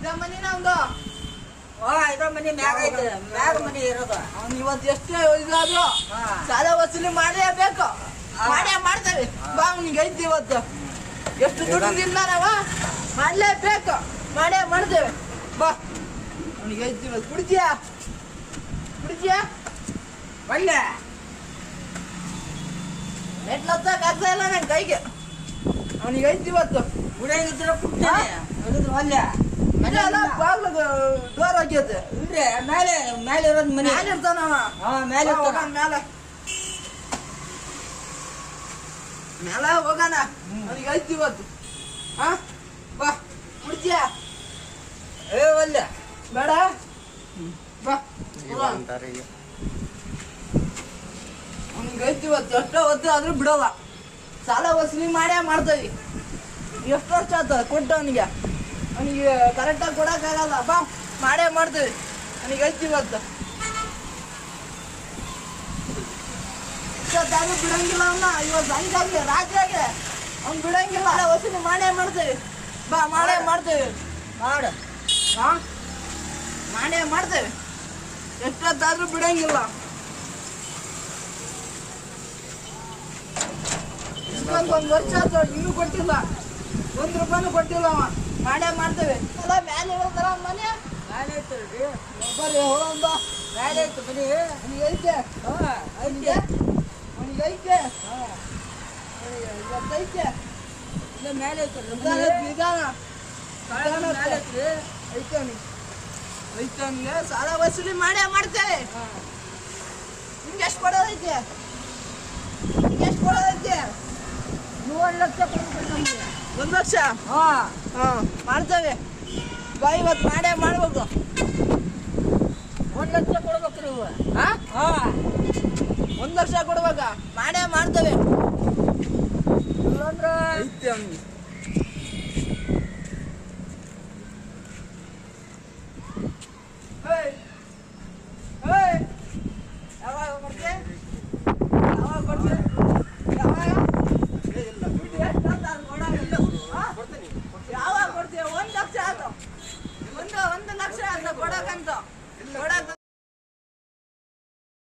ಇದ ಮನಿನ ಒಂದು ಓ ಇದ್ರ ಮನಿ ಮ್ಯಾಗ ಐತೆ. ಮ್ಯಾಗ ಮನಿ ಇರೋದು. ಅವ್ನು ಇವತ್ತು ಎಷ್ಟೇ ಇದಾದ್ರು. ಸಾಲ ವಸೂಲಿ ಮಾಡಲೇಬೇಕು ಮಾಡೇ ಮಾಡ್ತೇವೆ. ಬಾ ಅವ್ನಿಗೆ ಐತಿ ಇವತ್ತು. ಎಷ್ಟು ದುಡ್ಡಿಂದ ನಾವ? ಮಾಡ್ಲೇಬೇಕು. ಮಾಡೇ ಮಾಡ್ತೇವೆ. ಬಾ. ಅವ್ನಿಗೆ ಐತಿ ಇವತ್ತು. ಕುಡಿತೀಯ? ಕುಡಿತೀಯ? ಒಳ್ಳೆ. ಆಗ್ತಾ ಇಲ್ಲ ನನ್ನ ಕೈಗೆ. ಅವನಿಗೆ ಐತಿ ಇವತ್ತು. ಕುಡಿಯಂಗಿದ್ರೆ ಕುಡ್ತೇನೆ. ಒಳ್ಳೆ. ಡೋರ್ ಮೇಲೆ ಮೇಲೆ ಮನೆ. ಇರ್ತಾನವ ಹಾ ಮೇಲೆ ಬಾ, ಇರ್ತಾನ. ಹೋಗೋಣ ಐತಿ ಇವತ್ತು. ಹಾ ಬಾ ಕುಡ್ತೀಯಾ? ಏ ಬೇಡ. ಬಾ ಅವ್ನಿಗೆ ಐತಿ ಇವತ್ತು. ಎಷ್ಟೋ ಆದ್ರೂ ಬಿಡಲ್ಲ. ಸಾಲ ವಸೂಲಿ ಮಾಡೇ ಮಾಡ್ತೀವಿ. ಎಷ್ಟು ವರ್ಷ ಆತ ಕೊಟ್ಟು ಅವನಿಗೆ ಅವನಿಗೆ ಕರೆಕ್ಟಾಗಿ ಕೊಡೋಕ್ಕಾಗಲ್ಲ ಬಾ ಮಾಡೇ ಮಾಡ್ತೀವಿ. ನನಗೆ ಐತಿ ಇವತ್ತು. ಇಷ್ಟೊತ್ತಾದ್ರೂ ಬಿಡಂಗಿಲ್ಲ ಅವನ್ನ ಇವತ್ತು ಸಂಜಾಗಿ ಆಗಿ ಅವ್ನು ಬಿಡಂಗಿಲ್ಲ. ಹೊಸ ವಸೂಲಿ ಮಾಡೇ ಮಾಡ್ತೀವಿ. ಬಾ ಮಾಡೇ ಮಾಡ್ತೀವಿ. ಮಾಡು. ಹಾಂ ಮಾಡೇ ಮಾಡ್ತೀವಿ. ಎಷ್ಟೊತ್ತಾದ್ರೂ ಬಿಡಂಗಿಲ್ಲ. ಇಷ್ಟೊಂದು ಒಂದು ವರ್ಷ ಆಯ್ತು ಇನ್ನೂ ಕೊಟ್ಟಿಲ್ಲ. ಒಂದು ರೂಪಾಯಿನೂ ಕೊಟ್ಟಿಲ್ಲ ಅವ ಮಾಡೇ ಮಾಡ್ತೇವೆ. ಅಲ್ಲ ಮ್ಯಾಲೆ ಹೇಳ್ತಾರ ಮನೆ? ಮ್ಯಾಲೆ ಐತಲ್ರಿ ಬರ್ರಿ ಹೋಗಂದ ಮೇಲೆ ಐತೆ ಮನೆ. ಅವನಿಗೆ ಐತೆ. ಹಾ ಅವನಿಗೆ ಅವನಿಗೆ ಐತೆ. ಹಾ. ಐತೆ. ಇಲ್ಲ ಮ್ಯಾಲೆ ಐತಲ್ರಿ ನಿಧಾನ ಮೇಲೆ ಐತ್ರಿ ಐತೆ ಐತೆ ಅವನಿಗೆ. ಸಾಲ ವಸೂಲಿ ಮಾಡೇ ಮಾಡ್ತೇವೆ. ನಿಮ್ಗೆ ಎಷ್ಟು ಕೊಡೋದೈತೆ? ನಿಮ್ಗೆ ಎಷ್ಟು ಕೊಡೋದೈತೆ? ಮೂವತ್ತು ಲಕ್ಷ ಕೊಡ್ಬೇಕು ನಮ್ಗೆ. ಒಂದು ವರ್ಷ? ಹಾ. ಹಾಂ ಮಾಡ್ತೇವೆ. ಬಾ ಇವತ್ತು ಮಾಡೇ ಮಾಡ್ಬೇಕು. ಒಂದು ಲಕ್ಷ ಕೊಡ್ಬೇಕ್ರಿ ನೀವು. ಹಾಂ? ಹಾ. ಒಂದು ವರ್ಷ ಕೊಡ್ಬೇಕಾ? ಮಾಡೇ ಮಾಡ್ತೇವೆ. ಇಲ್ಲಂದ್ರ 我不跟你